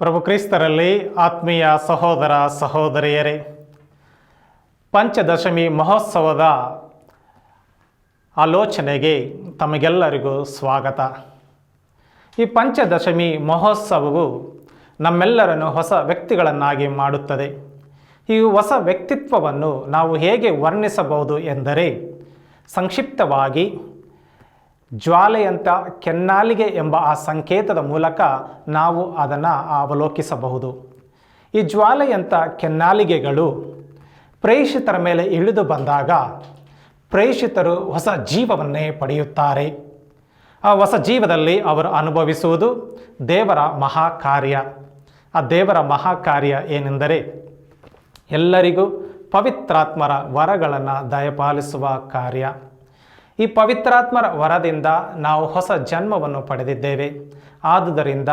ಪ್ರಭು ಕ್ರಿಸ್ತರಲ್ಲಿ ಆತ್ಮೀಯ ಸಹೋದರ ಸಹೋದರಿಯರೇ, ಪಂಚದಶಮಿ ಮಹೋತ್ಸವದ ಆಲೋಚನೆಗೆ ತಮಗೆಲ್ಲರಿಗೂ ಸ್ವಾಗತ. ಈ ಪಂಚದಶಮಿ ಮಹೋತ್ಸವವು ನಮ್ಮೆಲ್ಲರನ್ನು ಹೊಸ ವ್ಯಕ್ತಿಗಳನ್ನಾಗಿ ಮಾಡುತ್ತದೆ. ಈ ಹೊಸ ವ್ಯಕ್ತಿತ್ವವನ್ನು ನಾವು ಹೇಗೆ ವರ್ಣಿಸಬಹುದು ಎಂದರೆ, ಸಂಕ್ಷಿಪ್ತವಾಗಿ ಜ್ವಾಲೆಯಂಥ ಕೆನ್ನಾಲಿಗೆ ಎಂಬ ಆ ಸಂಕೇತದ ಮೂಲಕ ನಾವು ಅದನ್ನು ಅವಲೋಕಿಸಬಹುದು. ಈ ಜ್ವಾಲೆಯಂಥ ಕೆನ್ನಾಲಿಗೆಗಳು ಪ್ರೇಷಿತರ ಮೇಲೆ ಇಳಿದು ಬಂದಾಗ ಪ್ರೇಷಿತರು ಹೊಸ ಜೀವವನ್ನೇ ಪಡೆಯುತ್ತಾರೆ. ಆ ಹೊಸ ಜೀವದಲ್ಲಿ ಅವರು ಅನುಭವಿಸುವುದು ದೇವರ ಮಹಾಕಾರ್ಯ. ಆ ದೇವರ ಮಹಾಕಾರ್ಯ ಏನೆಂದರೆ ಎಲ್ಲರಿಗೂ ಪವಿತ್ರಾತ್ಮರ ವರಗಳನ್ನು ದಯಪಾಲಿಸುವ ಕಾರ್ಯ. ಈ ಪವಿತ್ರಾತ್ಮರ ವರದಿಂದ ನಾವು ಹೊಸ ಜನ್ಮವನ್ನು ಪಡೆದಿದ್ದೇವೆ. ಆದುದರಿಂದ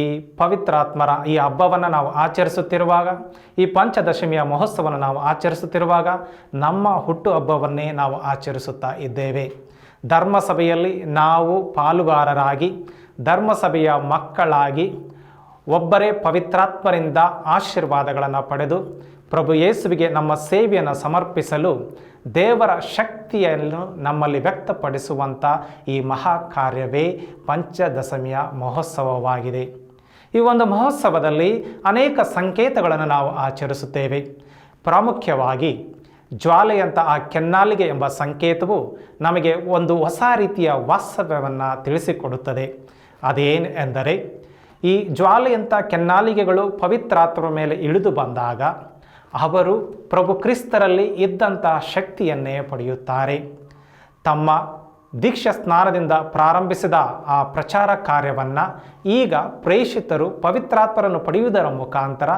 ಈ ಪವಿತ್ರಾತ್ಮರ ಈ ಹಬ್ಬವನ್ನು ನಾವು ಆಚರಿಸುತ್ತಿರುವಾಗ, ಈ ಪಂಚದಶಮಿಯ ಮಹೋತ್ಸವವನ್ನು ನಾವು ಆಚರಿಸುತ್ತಿರುವಾಗ ನಮ್ಮ ಹುಟ್ಟು ಹಬ್ಬವನ್ನೇ ನಾವು ಆಚರಿಸುತ್ತಾ ಇದ್ದೇವೆ. ಧರ್ಮಸಭೆಯಲ್ಲಿ ನಾವು ಪಾಲುಗಾರರಾಗಿ, ಧರ್ಮಸಭೆಯ ಮಕ್ಕಳಾಗಿ ಒಬ್ಬರೇ ಪವಿತ್ರಾತ್ಮರಿಂದ ಆಶೀರ್ವಾದಗಳನ್ನು ಪಡೆದು ಪ್ರಭು ಯೇಸುವಿಗೆ ನಮ್ಮ ಸೇವೆಯನ್ನು ಸಮರ್ಪಿಸಲು ದೇವರ ಶಕ್ತಿಯನ್ನು ನಮ್ಮಲ್ಲಿ ವ್ಯಕ್ತಪಡಿಸುವಂಥ ಈ ಮಹಾ ಕಾರ್ಯವೇ ಪಂಚದಶಮಿಯ ಮಹೋತ್ಸವವಾಗಿದೆ. ಈ ಒಂದು ಮಹೋತ್ಸವದಲ್ಲಿ ಅನೇಕ ಸಂಕೇತಗಳನ್ನು ನಾವು ಆಚರಿಸುತ್ತೇವೆ. ಪ್ರಾಮುಖ್ಯವಾಗಿ ಜ್ವಾಲೆಯಂಥ ಆ ಕೆನ್ನಾಲಿಗೆ ಎಂಬ ಸಂಕೇತವು ನಮಗೆ ಒಂದು ಹೊಸ ರೀತಿಯ ವಾಸ್ತವ್ಯವನ್ನು ತಿಳಿಸಿಕೊಡುತ್ತದೆ. ಅದೇನು ಎಂದರೆ ಈ ಜ್ವಾಲೆಯಂಥ ಕೆನ್ನಾಲಿಗೆಗಳು ಪವಿತ್ರಾತ್ಮ ಮೇಲೆ ಇಳಿದು ಬಂದಾಗ ಅವರು ಪ್ರಭು ಕ್ರಿಸ್ತರಲ್ಲಿ ಇದ್ದಂತಹ ಶಕ್ತಿಯನ್ನೇ ಪಡೆಯುತ್ತಾರೆ. ತಮ್ಮ ದೀಕ್ಷಾ ಸ್ನಾನದಿಂದ ಪ್ರಾರಂಭಿಸಿದ ಆ ಪ್ರಚಾರ ಕಾರ್ಯವನ್ನು ಈಗ ಪ್ರೇಷಿತರು ಪವಿತ್ರಾತ್ಮರನ್ನು ಪಡೆಯುವುದರ ಮುಖಾಂತರ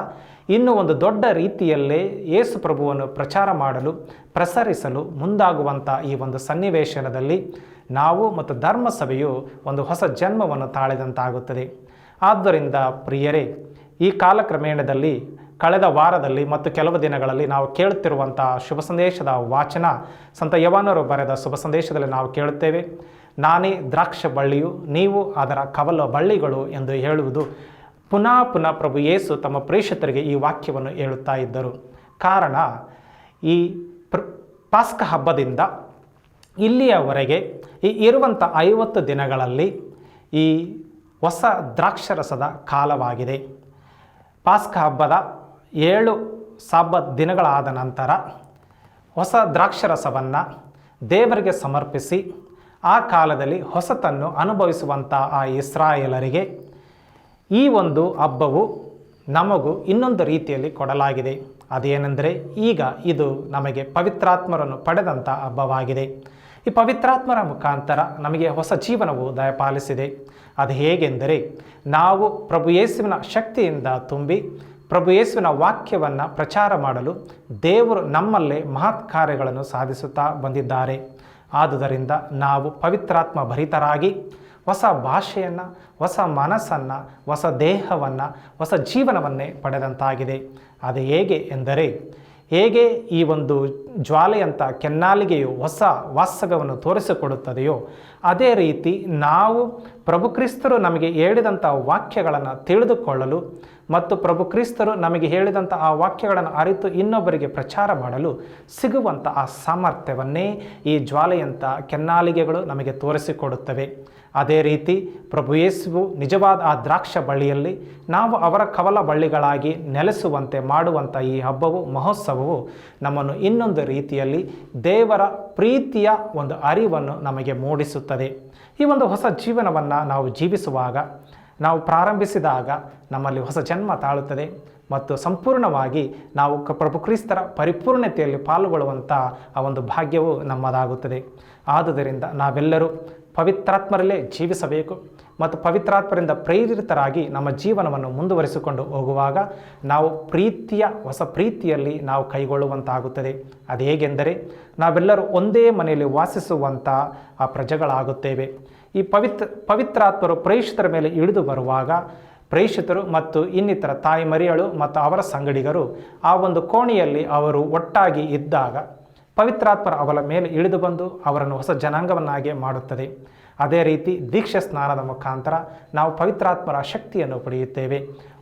ಇನ್ನೂ ಒಂದು ದೊಡ್ಡ ರೀತಿಯಲ್ಲೇ ಯೇಸು ಪ್ರಭುವನ್ನು ಪ್ರಚಾರ ಮಾಡಲು, ಪ್ರಸರಿಸಲು ಮುಂದಾಗುವಂಥ ಈ ಒಂದು ಸನ್ನಿವೇಶನದಲ್ಲಿ ನಾವು ಮತ್ತು ಧರ್ಮಸಭೆಯು ಒಂದು ಹೊಸ ಜನ್ಮವನ್ನು ತಾಳಿದಂತಾಗುತ್ತದೆ. ಆದ್ದರಿಂದ ಪ್ರಿಯರೇ, ಈ ಕಾಲಕ್ರಮೇಣದಲ್ಲಿ ಕಳೆದ ವಾರದಲ್ಲಿ ಮತ್ತು ಕೆಲವು ದಿನಗಳಲ್ಲಿ ನಾವು ಕೇಳುತ್ತಿರುವಂಥ ಶುಭ ಸಂದೇಶದ ವಾಚನ ಸಂತ ಯವನರು ಬರೆದ ಶುಭ ಸಂದೇಶದಲ್ಲಿ ನಾವು ಕೇಳುತ್ತೇವೆ. ನಾನೇ ದ್ರಾಕ್ಷ ಬಳ್ಳಿಯು, ನೀವು ಅದರ ಕವಲ ಬಳ್ಳಿಗಳು ಎಂದು ಹೇಳುವುದು. ಪುನಃ ಪುನಃ ಪ್ರಭು ಯೇಸು ತಮ್ಮ ಪ್ರೇಷಿತರಿಗೆ ಈ ವಾಕ್ಯವನ್ನು ಹೇಳುತ್ತಾ ಇದ್ದರು. ಕಾರಣ, ಈ ಪ್ರ, ಪಾಸ್ಕ ಹಬ್ಬದಿಂದ ಇಲ್ಲಿಯವರೆಗೆ ಈ ಇರುವಂಥ ಐವತ್ತು ದಿನಗಳಲ್ಲಿ ಈ ಹೊಸ ದ್ರಾಕ್ಷರಸದ ಕಾಲವಾಗಿದೆ. ಪಾಸ್ಕ ಹಬ್ಬದ ಏಳು ಸಾಬತ್ ದಿನಗಳಾದ ನಂತರ ಹೊಸ ದ್ರಾಕ್ಷರಸವನ್ನು ದೇವರಿಗೆ ಸಮರ್ಪಿಸಿ ಆ ಕಾಲದಲ್ಲಿ ಹೊಸತನ್ನು ಅನುಭವಿಸುವಂಥ ಆ ಇಸ್ರಾಯೇಲರಿಗೆ ಈ ಒಂದು ಹಬ್ಬವು ನಮಗೂ ಇನ್ನೊಂದು ರೀತಿಯಲ್ಲಿ ಕೊಡಲಾಗಿದೆ. ಅದೇನೆಂದರೆ ಈಗ ಇದು ನಮಗೆ ಪವಿತ್ರಾತ್ಮರನ್ನು ಪಡೆದಂಥ ಹಬ್ಬವಾಗಿದೆ. ಈ ಪವಿತ್ರಾತ್ಮರ ಮುಖಾಂತರ ನಮಗೆ ಹೊಸ ಜೀವನವು ದಯಪಾಲಿಸಿದೆ. ಅದು ಹೇಗೆಂದರೆ ನಾವು ಪ್ರಭು ಯೇಸುವಿನ ಶಕ್ತಿಯಿಂದ ತುಂಬಿ ಪ್ರಭು ಯೇಸುವಿನ ವಾಕ್ಯವನ್ನು ಪ್ರಚಾರ ಮಾಡಲು ದೇವರು ನಮ್ಮಲ್ಲೇ ಮಹತ್ ಕಾರ್ಯಗಳನ್ನು ಸಾಧಿಸುತ್ತಾ ಬಂದಿದ್ದಾರೆ. ಆದುದರಿಂದ ನಾವು ಪವಿತ್ರಾತ್ಮ ಭರಿತರಾಗಿ ಹೊಸ ಭಾಷೆಯನ್ನು, ಹೊಸ ಮನಸ್ಸನ್ನು, ಹೊಸ ದೇಹವನ್ನು, ಹೊಸ ಜೀವನವನ್ನೇ ಪಡೆದಂತಾಗಿದೆ. ಅದು ಹೇಗೆ ಎಂದರೆ, ಹೇಗೆ ಈ ಒಂದು ಜ್ವಾಲೆಯಂಥ ಕೆನ್ನಾಲಿಗೆಯು ಹೊಸ ವಾಸ್ತವ್ಯವನ್ನು ತೋರಿಸಿಕೊಡುತ್ತದೆಯೋ, ಅದೇ ರೀತಿ ನಾವು ಪ್ರಭು ಕ್ರಿಸ್ತರು ನಮಗೆ ಹೇಳಿದಂಥ ವಾಕ್ಯಗಳನ್ನು ತಿಳಿದುಕೊಳ್ಳಲು ಮತ್ತು ಪ್ರಭು ಕ್ರಿಸ್ತರು ನಮಗೆ ಹೇಳಿದಂಥ ಆ ವಾಕ್ಯಗಳನ್ನು ಅರಿತು ಇನ್ನೊಬ್ಬರಿಗೆ ಪ್ರಚಾರ ಮಾಡಲು ಸಿಗುವಂಥ ಆ ಸಾಮರ್ಥ್ಯವನ್ನೇ ಈ ಜ್ವಾಲೆಯಂಥ ಕೆನ್ನಾಲಿಗೆಗಳು ನಮಗೆ ತೋರಿಸಿಕೊಡುತ್ತವೆ. ಅದೇ ರೀತಿ ಪ್ರಭು ಯೇಸುವು ನಿಜವಾದ ಆ ದ್ರಾಕ್ಷ ಬಳ್ಳಿಯಲ್ಲಿ ನಾವು ಅವರ ಕವಲ ಬಳ್ಳಿಗಳಾಗಿ ನೆಲೆಸುವಂತೆ ಮಾಡುವಂಥ ಈ ಹಬ್ಬವು, ಮಹೋತ್ಸವವು ನಮ್ಮನ್ನು ಇನ್ನೊಂದು ರೀತಿಯಲ್ಲಿ ದೇವರ ಪ್ರೀತಿಯ ಒಂದು ಅರಿವನ್ನು ನಮಗೆ ಮೂಡಿಸುತ್ತದೆ. ಈ ಒಂದು ಹೊಸ ಜೀವನವನ್ನು ನಾವು ಜೀವಿಸುವಾಗ ನಾವು ಪ್ರಾರಂಭಿಸಿದಾಗ ನಮ್ಮಲ್ಲಿ ಹೊಸ ಜನ್ಮ ತಾಳುತ್ತದೆ ಮತ್ತು ಸಂಪೂರ್ಣವಾಗಿ ನಾವು ಪ್ರಭು ಕ್ರಿಸ್ತರ ಪರಿಪೂರ್ಣತೆಯಲ್ಲಿ ಪಾಲ್ಗೊಳ್ಳುವಂಥ ಆ ಒಂದು ಭಾಗ್ಯವು ನಮ್ಮದಾಗುತ್ತದೆ. ಆದುದರಿಂದ ನಾವೆಲ್ಲರೂ ಪವಿತ್ರಾತ್ಮರಲ್ಲೇ ಜೀವಿಸಬೇಕು ಮತ್ತು ಪವಿತ್ರಾತ್ಮರಿಂದ ಪ್ರೇರಿತರಾಗಿ ನಮ್ಮ ಜೀವನವನ್ನು ಮುಂದುವರಿಸಿಕೊಂಡು ಹೋಗುವಾಗ ನಾವು ಪ್ರೀತಿಯ, ಹೊಸ ಪ್ರೀತಿಯಲ್ಲಿ ನಾವು ಕೈಗೊಳ್ಳುವಂತಾಗುತ್ತದೆ. ಅದು ಹೇಗೆಂದರೆ ನಾವೆಲ್ಲರೂ ಒಂದೇ ಮನೆಯಲ್ಲಿ ವಾಸಿಸುವಂಥ ಆ ಪ್ರಜೆಗಳಾಗುತ್ತೇವೆ. ಈ ಪವಿತ್ರ, ಪವಿತ್ರಾತ್ಮರು ಪ್ರೇಷಿತರ ಮೇಲೆ ಇಳಿದು ಬರುವಾಗ ಪ್ರೇಷಿತರು ಮತ್ತು ಇನ್ನಿತರ ತಾಯಿ ಮರಿಯಳು ಮತ್ತು ಅವರ ಸಂಗಡಿಗರು ಆ ಒಂದು ಕೋಣೆಯಲ್ಲಿ ಅವರು ಒಟ್ಟಾಗಿ ಇದ್ದಾಗ ಪವಿತ್ರಾತ್ಮರ ಅವರ ಮೇಲೆ ಇಳಿದು ಬಂದು ಅವರನ್ನು ಹೊಸ ಜನಾಂಗವನ್ನಾಗಿ ಮಾಡುತ್ತದೆ. ಅದೇ ರೀತಿ ದೀಕ್ಷೆ ಸ್ನಾನದ ಮುಖಾಂತರ ನಾವು ಪವಿತ್ರಾತ್ಮರ ಶಕ್ತಿಯನ್ನು ಪಡೆಯುತ್ತೇವೆ.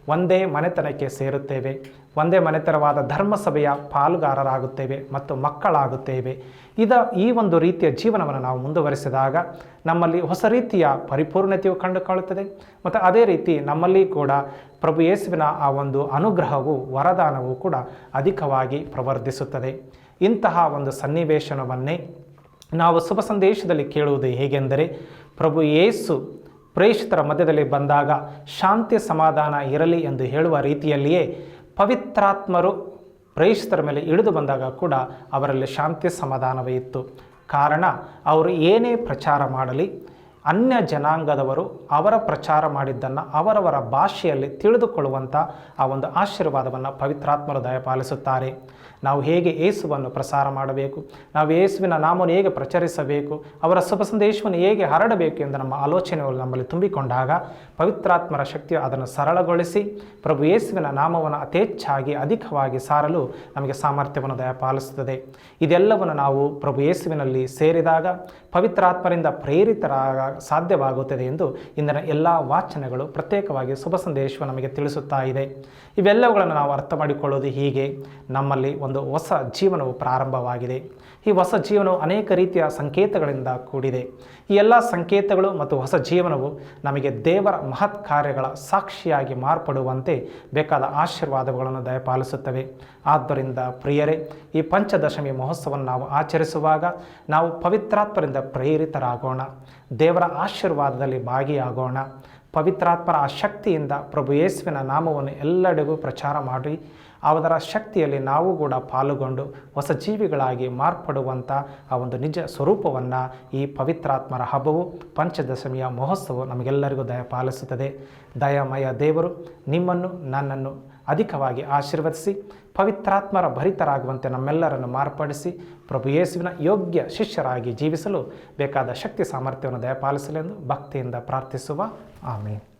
ಒಂದೇ ಮನೆತನಕ್ಕೆ ಸೇರುತ್ತೇವೆ. ಒಂದೇ ಮನೆತನವಾದ ಧರ್ಮಸಭೆಯ ಪಾಲುಗಾರರಾಗುತ್ತೇವೆ ಮತ್ತು ಮಕ್ಕಳಾಗುತ್ತೇವೆ. ಇದ ಈ ಒಂದು ರೀತಿಯ ಜೀವನವನ್ನು ನಾವು ಮುಂದುವರಿಸಿದಾಗ ನಮ್ಮಲ್ಲಿ ಹೊಸ ರೀತಿಯ ಪರಿಪೂರ್ಣತೆಯು ಕಂಡುಕೊಳ್ಳುತ್ತದೆ. ಮತ್ತು ಅದೇ ರೀತಿ ನಮ್ಮಲ್ಲಿ ಕೂಡ ಪ್ರಭು ಯೇಸುವಿನ ಆ ಒಂದು ಅನುಗ್ರಹವು, ವರದಾನವು ಕೂಡ ಅಧಿಕವಾಗಿ ಪ್ರವರ್ಧಿಸುತ್ತದೆ. ಇಂತಹ ಒಂದು ಸನ್ನಿವೇಶನವನ್ನೇ ನಾವು ಶುಭ ಸಂದೇಶದಲ್ಲಿ ಕೇಳುವುದು ಹೇಗೆಂದರೆ, ಪ್ರಭು ಯೇಸು ಪ್ರೇಷಿತರ ಮಧ್ಯದಲ್ಲಿ ಬಂದಾಗ ಶಾಂತಿ ಸಮಾಧಾನ ಇರಲಿ ಎಂದು ಹೇಳುವ ರೀತಿಯಲ್ಲಿಯೇ ಪವಿತ್ರಾತ್ಮರು ಪ್ರೇಷಿತರ ಮೇಲೆ ಇಳಿದು ಬಂದಾಗ ಕೂಡ ಅವರಲ್ಲಿ ಶಾಂತಿ ಸಮಾಧಾನವೇ ಇತ್ತು. ಕಾರಣ, ಅವರು ಏನೇ ಪ್ರಚಾರ ಮಾಡಲಿ, ಅನ್ಯ ಜನಾಂಗದವರು ಅವರ ಪ್ರಚಾರ ಮಾಡಿದ್ದನ್ನು ಅವರವರ ಭಾಷೆಯಲ್ಲಿ ತಿಳಿದುಕೊಳ್ಳುವಂಥ ಆ ಒಂದು ಆಶೀರ್ವಾದವನ್ನು ಪವಿತ್ರಾತ್ಮರು ದಯಪಾಲಿಸುತ್ತಾರೆ. ನಾವು ಹೇಗೆ ಏಸುವನ್ನು ಪ್ರಸಾರ ಮಾಡಬೇಕು? ನಾವು ಯೇಸುವಿನ ನಾಮವನ್ನು ಹೇಗೆ ಪ್ರಚರಿಸಬೇಕು? ಅವರ ಶುಭ ಸಂದೇಶವನ್ನು ಹೇಗೆ ಹರಡಬೇಕು ಎಂದು ನಮ್ಮ ಆಲೋಚನೆಗಳು ನಮ್ಮಲ್ಲಿ ತುಂಬಿಕೊಂಡಾಗ ಪವಿತ್ರಾತ್ಮರ ಶಕ್ತಿಯು ಅದನ್ನು ಸರಳಗೊಳಿಸಿ ಪ್ರಭು ಯೇಸುವಿನ ನಾಮವನ್ನು ಅತೇಚ್ಛಾಗಿ ಅಧಿಕವಾಗಿ ಸಾರಲು ನಮಗೆ ಸಾಮರ್ಥ್ಯವನ್ನು ದಯಪಾಲಿಸುತ್ತದೆ. ಇದೆಲ್ಲವನ್ನು ನಾವು ಪ್ರಭು ಯೇಸುವಿನಲ್ಲಿ ಸೇರಿದಾಗ ಪವಿತ್ರಾತ್ಮರಿಂದ ಪ್ರೇರಿತರಾಗ ಸಾಧ್ಯವಾಗುತ್ತದೆ ಎಂದು ಇಂದಿನ ಎಲ್ಲ ವಾಚನಗಳು ಪ್ರತ್ಯೇಕವಾಗಿ ಶುಭ ಸಂದೇಶವು ನಮಗೆ ತಿಳಿಸುತ್ತಾ ಇದೆ. ಇವೆಲ್ಲವುಗಳನ್ನು ನಾವು ಅರ್ಥ ಮಾಡಿಕೊಳ್ಳೋದು ಹೀಗೆ. ನಮ್ಮಲ್ಲಿ ಒಂದು ಹೊಸ ಜೀವನವು ಪ್ರಾರಂಭವಾಗಿದೆ. ಈ ಹೊಸ ಜೀವನವು ಅನೇಕ ರೀತಿಯ ಸಂಕೇತಗಳಿಂದ ಕೂಡಿದೆ. ಈ ಎಲ್ಲ ಸಂಕೇತಗಳು ಮತ್ತು ಹೊಸ ಜೀವನವು ನಮಗೆ ದೇವರ ಮಹತ್ ಕಾರ್ಯಗಳ ಸಾಕ್ಷಿಯಾಗಿ ಮಾರ್ಪಡುವಂತೆ ಬೇಕಾದ ಆಶೀರ್ವಾದಗಳನ್ನು ದಯಪಾಲಿಸುತ್ತವೆ. ಆದ್ದರಿಂದ ಪ್ರಿಯರೇ, ಈ ಪಂಚದಶಮಿ ಮಹೋತ್ಸವವನ್ನು ನಾವು ಆಚರಿಸುವಾಗ ನಾವು ಪವಿತ್ರಾತ್ಮರಿಂದ ಪ್ರೇರಿತರಾಗೋಣ. ದೇವರ ಆಶೀರ್ವಾದದಲ್ಲಿ ಭಾಗಿಯಾಗೋಣ. ಪವಿತ್ರಾತ್ಮರ ಆ ಶಕ್ತಿಯಿಂದ ಪ್ರಭು ಯೇಸುವಿನ ನಾಮವನ್ನು ಎಲ್ಲೆಡೆಗೂ ಪ್ರಚಾರ ಮಾಡಿ ಅದರ ಶಕ್ತಿಯಲ್ಲಿ ನಾವು ಕೂಡ ಪಾಲುಗೊಂಡು ಹೊಸ ಜೀವಿಗಳಾಗಿ ಮಾರ್ಪಡುವಂಥ ಆ ಒಂದು ನಿಜ ಸ್ವರೂಪವನ್ನು ಈ ಪವಿತ್ರಾತ್ಮರ ಹಬ್ಬವು, ಪಂಚದಶಮಿಯ ಮಹೋತ್ಸವ ನಮಗೆಲ್ಲರಿಗೂ ದಯಪಾಲಿಸುತ್ತದೆ ದಯಮಯ ದೇವರು, ನಿಮ್ಮನ್ನು, ನನ್ನನ್ನು ಅಧಿಕವಾಗಿ ಆಶೀರ್ವದಿಸಿ, ಪವಿತ್ರಾತ್ಮರ ಭರಿತರಾಗುವಂತೆ ನಮ್ಮೆಲ್ಲರನ್ನು ಮಾರ್ಪಡಿಸಿ, ಪ್ರಭು ಯೇಸುವಿನ ಯೋಗ್ಯ ಶಿಷ್ಯರಾಗಿ ಜೀವಿಸಲು ಬೇಕಾದ ಶಕ್ತಿ ಸಾಮರ್ಥ್ಯವನ್ನು ದಯಪಾಲಿಸಲೆಂದು ಭಕ್ತಿಯಿಂದ ಪ್ರಾರ್ಥಿಸುವ. ಆಮೇಲೆ